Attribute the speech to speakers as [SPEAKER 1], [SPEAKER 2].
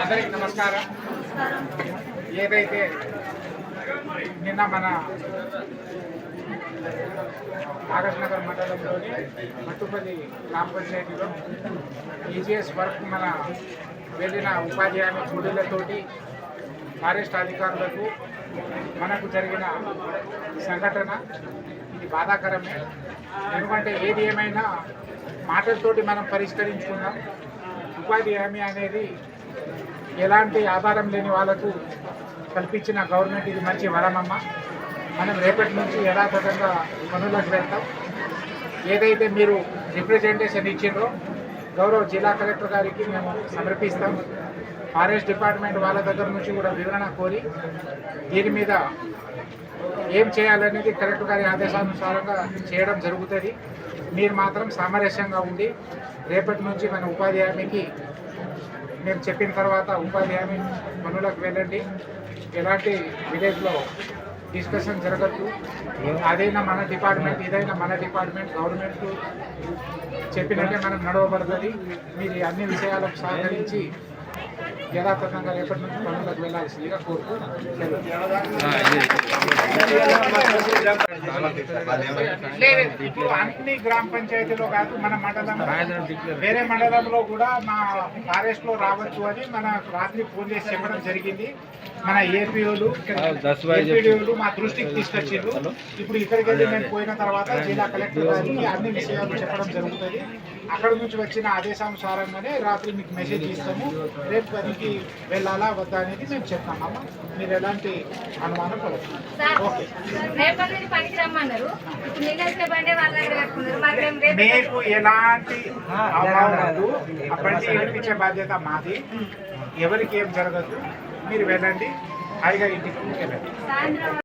[SPEAKER 1] అందరికి నమస్కారం ఏదైతే నిన్న మన ఆగస్ట్ నగర్ మండలంలోని మట్టుపల్లి గ్రామ పంచాయతీలో ఈజీఎస్ వర్క్ మన వెళ్ళిన ఉపాధి హామీ కూలీలతోటి ఫారెస్ట్ అధికారులకు మనకు జరిగిన సంఘటన ఇది బాధాకరమే. ఎందుకంటే ఏది ఏమైనా మాటలతోటి మనం పరిష్కరించుకున్నాం. ఉపాధి హామీ అనేది ఎలాంటి ఆధారం లేని వాళ్ళకు కల్పించిన గవర్నమెంట్ ఇది మంచి వరమమ్మ. మనం రేపటి నుంచి యథాతథంగా పనులకు వెళ్తాం. ఏదైతే మీరు రిప్రజెంటేషన్ ఇచ్చిండ్రో గౌరవ జిల్లా కలెక్టర్ గారికి మేము సమర్పిస్తాం. ఫారెస్ట్ డిపార్ట్మెంట్ వాళ్ళ దగ్గర నుంచి కూడా వివరణ కోరి దీని మీద ఏం చేయాలనేది కలెక్టర్ గారి ఆదేశానుసారంగా చేయడం జరుగుతుంది. మీరు మాత్రం సామరస్యంగా ఉండి రేపటి నుంచి మన ఉపాధి హామీకి మేము చెప్పిన తర్వాత ఉపాధి హామీ పనులకు వెళ్ళండి. ఎలాంటి విలేజ్లో డిస్కషన్ జరగద్దు. అదైనా మన డిపార్ట్మెంట్ ఇదైనా మన డిపార్ట్మెంట్ గవర్నమెంట్ చెప్పినట్టే మనం నడవబడుతుంది. మీరు అన్ని విషయాలకు సహకరించి యథాతథంగా రేపటి నుంచి పనులకు వెళ్ళాల్సిందిగా కోరుకుంటున్నాను అన్ని గ్రామ పంచాయతీలో కాదు మన మండలం వేరే మండలంలో కూడా మా ఫారెస్ట్లో రావచ్చు అని మన రాత్రి ఫోన్ చేసి చెప్పడం జరిగింది. మన ఏపీఓలు ఏపీడీఓలు మా దృష్టికి తీసుకొచ్చిండ్రు. ఇప్పుడు ఇక్కడికి వెళ్ళి నేను పోయిన తర్వాత జిల్లా కలెక్టర్ గారికి అన్ని విషయాలు చెప్పడం జరుగుతుంది. అక్కడ నుంచి వచ్చిన ఆదేశానుసారంగానే రాత్రి మీకు మెసేజ్ ఇస్తాము. రేపు పనికి వెళ్ళాలా వద్దా అనేది మేము చెప్తామమ్మా మీరు ఎలాంటి అనుమానం ఓకే. మీకు ఎలాంటి ఆ బండి ఏడిపించే బాధ్యత మాది. ఎవరికి ఏం జరగదు. మీరు వెళ్ళండి. హాయిగా ఇంటికి వెళ్ళండి.